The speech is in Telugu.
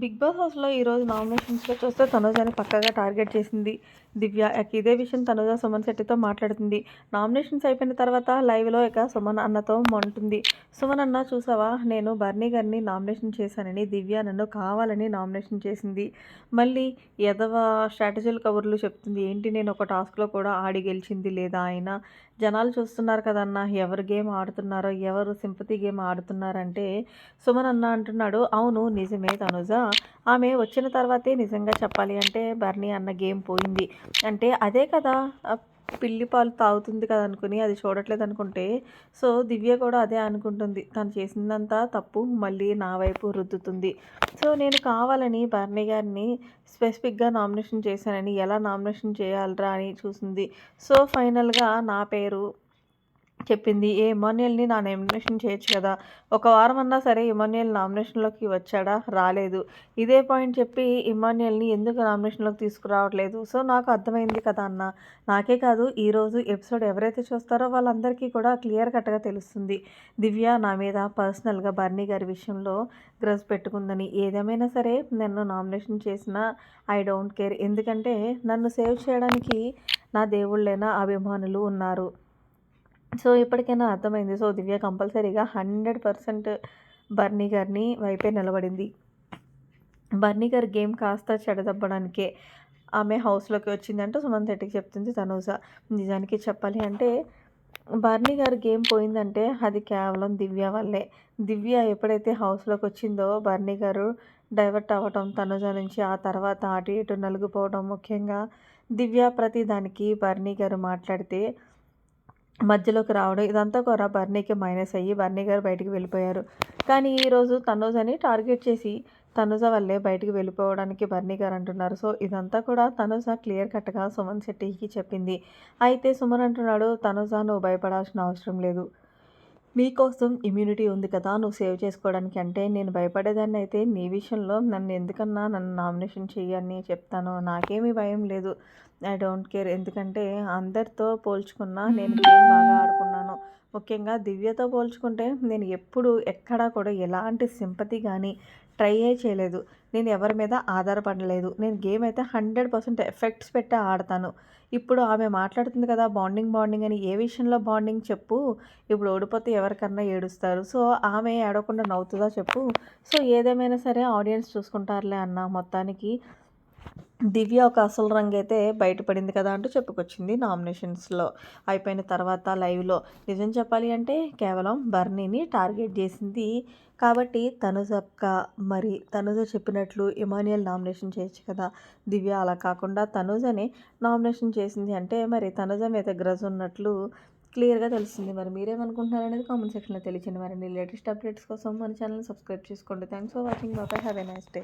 బిగ్ బాస్ హౌస్లో ఈరోజు నామినేషన్స్లో చూస్తే తనుజాని పక్కగా టార్గెట్ చేసింది. దివ్య ఇదే విషయం తనుజ సుమన్ శెట్టితో మాట్లాడుతుంది. నామినేషన్స్ అయిపోయిన తర్వాత లైవ్లో ఇక సుమన్ అన్నతో మొంటుంది సుమన్ అన్న చూసావా? నేను బర్నీ గారిని నామినేషన్ చేశానని దివ్య నన్ను కావాలని నామినేషన్ చేసింది. మళ్ళీ ఎదవ స్ట్రాటజీల కబుర్లు చెప్తుంది. ఏంటి నేను ఒక టాస్క్లో కూడా ఆడి గెలిచింది లేదా ఆయన జనాలు చూస్తున్నారు కదన్న ఎవరు గేమ్ ఆడుతున్నారో ఎవరు సింపతి గేమ్ ఆడుతున్నారంటే సుమన్ అన్న అంటున్నాడు. అవును నిజమే తనుజ. ఆమె వచ్చిన తర్వాతే నిజంగా చెప్పాలి అంటే బర్నీ అన్న గేమ్ పోయింది. అంటే అదే కదా పిల్లి పాలు తాగుతుంది కదా అనుకుని అది చూడట్లేదు అనుకుంటే సో దివ్య కూడా అదే అనుకుంటుంది. తను చేసిందంతా తప్పు మళ్ళీ నా వైపు రుద్దుతుంది. సో నేను కావాలని బర్నీ గారిని స్పెసిఫిక్గా నామినేషన్ చేశానని ఎలా నామినేషన్ చేయాలరా అని చూసింది. సో ఫైనల్గా నా పేరు చెప్పింది. ఏ ఇమాన్యుయల్ని నా నామినేషన్ చేయొచ్చు కదా. ఒక వారం అన్నా సరే ఇమాన్యుయల్ నామినేషన్లోకి వచ్చాడా? రాలేదు. ఇదే పాయింట్ చెప్పి ఇమాన్యుయల్ని ఎందుకు నామినేషన్లోకి తీసుకురావట్లేదు? సో నాకు అర్థమైంది కదా అన్న. నాకే కాదు ఈరోజు ఎపిసోడ్ ఎవరైతే చూస్తారో వాళ్ళందరికీ కూడా క్లియర్ కట్గా తెలుస్తుంది. దివ్య నా మీద పర్సనల్గా బర్నీ గారి విషయంలో గ్రస్ పెట్టుకుందని. ఏదేమైనా సరే నన్ను నామినేషన్ చేసిన ఐ డోంట్ కేర్. ఎందుకంటే నన్ను సేవ్ చేయడానికి నా దేవుళ్ళైన అభిమానులు ఉన్నారు. సో ఇప్పటికైనా అర్థమైంది. సో దివ్య కంపల్సరీగా హండ్రెడ్ పర్సెంట్ బర్నీ గారిని వైపే నిలబడింది. బర్నీ గారి గేమ్ కాస్త చెడదబ్బడానికే ఆమె హౌస్లోకి వచ్చిందంటే సుమన్ శెట్టికి చెప్తుంది తనూజ. నిజానికి చెప్పాలి అంటే బర్నీ గారి గేమ్ పోయిందంటే అది కేవలం దివ్య వల్లే. దివ్య ఎప్పుడైతే హౌస్లోకి వచ్చిందో బర్నీ గారు డైవర్ట్ అవ్వటం తనుజ నుంచి ఆ తర్వాత అటు ఇటు నలుగుపోవడం ముఖ్యంగా దివ్య ప్రతి దానికి బర్నీ గారు మాట్లాడితే మధ్యలోకి రావడం ఇదంతా కూడా బర్నీకి మైనస్ అయ్యి బర్నీ గారు బయటికి వెళ్ళిపోయారు. కానీ ఈరోజు తనుజని టార్గెట్ చేసి తనుజ వల్లే బయటికి వెళ్ళిపోవడానికి బర్నీ గారు అంటున్నారు. సో ఇదంతా కూడా తనుజ క్లియర్ కట్గా సుమన్ శెట్టికి చెప్పింది. అయితే సుమన్ అంటున్నాడు తనుజ నువ్వు భయపడాల్సిన అవసరం లేదు. నీకోసం ఇమ్యూనిటీ ఉంది కదా నువ్వు సేవ్ చేసుకోవడానికి. అంటే నేను భయపడేదాన్ని అయితే నీ విషయంలో నన్ను ఎందుకన్నా నన్ను నామినేషన్ చేయని చెప్తాను. నాకేమీ భయం లేదు. ఐ డోంట్ కేర్ ఎందుకంటే అందరితో పోల్చుకున్నా నేను బాగా ఆడుకున్నాను ముఖ్యంగా దివ్యతో పోల్చుకుంటే నేను ఎప్పుడు ఎక్కడా కూడా ఎలాంటి సింపతి కానీ ట్రై చేయలేదు. నేను ఎవరి మీద ఆధారపడలేదు. నేను గేమ్ అయితే హండ్రెడ్ పర్సెంట్ ఎఫెక్ట్స్ పెట్టే ఆడతాను. ఇప్పుడు ఆమె మాట్లాడుతుంది కదా బాండింగ్ బాండింగ్ అని ఏ విషయంలో బాండింగ్ చెప్పు. ఇప్పుడు ఓడిపోతే ఎవరికన్నా ఏడుస్తారు. సో ఆమె ఏడవకుండా నవ్వుతుందా చెప్పు. సో ఏదేమైనా సరే ఆడియన్స్ చూసుకుంటారులే అన్న మొత్తానికి. దివ్య ఒక అసలు రంగు అయితే బయటపడింది కదా అంటూ చెప్పుకొచ్చింది నామినేషన్స్లో. అయిపోయిన తర్వాత లైవ్లో నిజం చెప్పాలి అంటే కేవలం బర్నీని టార్గెట్ చేసింది. కాబట్టి తనుజక్క మరి తనుజ చెప్పినట్లు ఇమానియల్ నామినేషన్ చేయొచ్చు కదా. దివ్య అలా కాకుండా తనుజని నామినేషన్ చేసింది అంటే మరి తనుజ మీద గ్రజ్ ఉన్నట్లు క్లియర్గా తెలిసింది. మరి మీరేమనుకుంటున్నారు అనేది కామెంట్ సెక్షన్లో తెలియచండి మరి లేటెస్ట్ అప్డేట్స్ కోసం మన ఛానల్ సబ్స్క్రైబ్ చేసుకోండి. Thanks for watching. బాబాయ్ హ్యావ్ ఎ నైస్ డే.